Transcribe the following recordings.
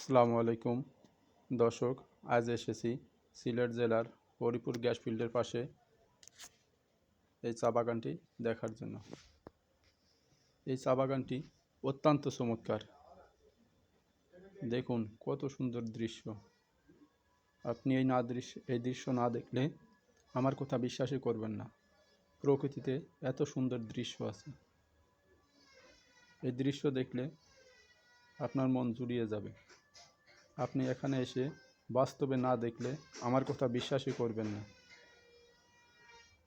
আসসালামু আলাইকুম। দর্শক, আজ এসেছি সিলেট জেলার হরিপুর গ্যাস ফিল্ডের পাশে এই চা বাগানটি দেখার জন্য। এই চা বাগানটি অত্যন্ত চমৎকার। দেখুন, কত সুন্দর দৃশ্য। আপনি এই না দৃশ্য, এই দৃশ্য না দেখলে আমার কথা বিশ্বাসই করবেন না। প্রকৃতিতে এত সুন্দর দৃশ্য আছে। এই দৃশ্য দেখলে আপনার মন জুড়িয়ে যাবে। আপনি এখানে এসে বাস্তবে না দেখলে আমার কথা বিশ্বাসই করবেন না।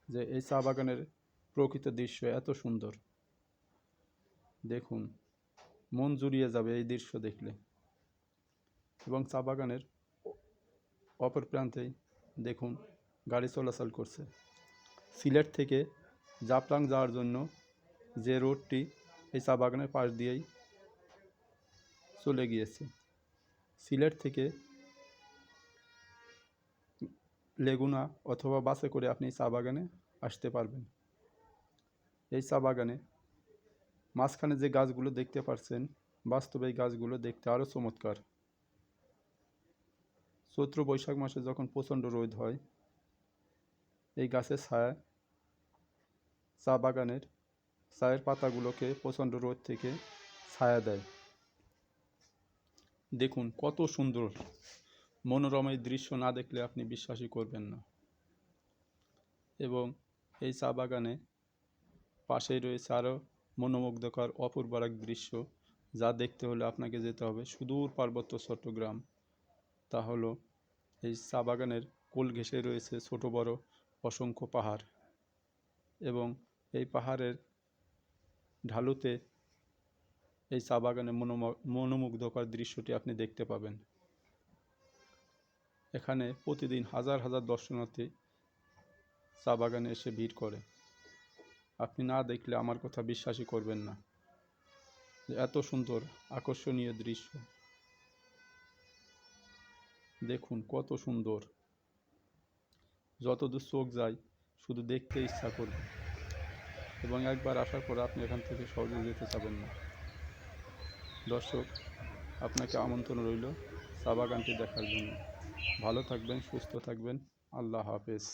যে এই চা বাগানের প্রকৃত দৃশ্য এত সুন্দর। দেখুন, মন জুড়িয়ে যাবে এই দৃশ্য দেখলে। এবং চা বাগানের অপর প্রান্তেই দেখুন, গাড়ি চলাচল করছে। সিলেট থেকে জাফলং যাওয়ার জন্য যে রোডটি এই চা বাগানের পাশ দিয়েই চলে গিয়েছে। সিলেট থেকে লেগুনা অথবা বাসে করে আপনি চা বাগানে আসতে পারবেন। এই চা বাগানে মাঝখানে যে গাছগুলো দেখতে পাচ্ছেন বাস্তবে এই গাছগুলো দেখতে আরও চমৎকার। চৈত্র বৈশাখ মাসে যখন প্রচণ্ড রোদ হয়, এই গাছের ছায়া চা বাগানের চায়ের পাতাগুলোকে প্রচণ্ড রোদ থেকে ছায়া দেয়। দেখুন, কত সুন্দর। মনোরম এই দৃশ্য না দেখলে আপনি বিশ্বাসই করবেন না। এবং এই চা বাগানে পাশেই রয়েছে আরও মনোমুগ্ধকর অপূর্ব এক দৃশ্য, যা দেখতে হলে আপনাকে যেতে হবে সুদূর পার্বত্য চট্টগ্রাম। তা হলো, এই চা বাগানের কোল ঘেঁষে রয়েছে ছোট বড় অসংখ্য পাহাড়। এবং এই পাহাড়ের ঢালুতে এই চা বাগানে মনোম- মনোমুগ্ধকর দৃশ্যটি আপনি দেখতে পাবেন। এখানে প্রতিদিন হাজার হাজার দর্শনার্থী চা বাগানে এসে ভিড় করে। আপনি না দেখলে আমার কথা বিশ্বাসই করবেন না। এত সুন্দর, আকর্ষণীয় দৃশ্য। দেখুন কত সুন্দর। যতদূর চোখ যায়, শুধু দেখতে ইচ্ছা করবে। এবং একবার আসার পর আপনি এখান থেকে সহজে যেতে চাবেন না। দর্শক আপনাকে আমন্ত্রণ রইল চা বাগানটি দেখার জন্য। ভালো থাকবেন সুস্থ থাকবেন। আল্লাহ হাফেজ।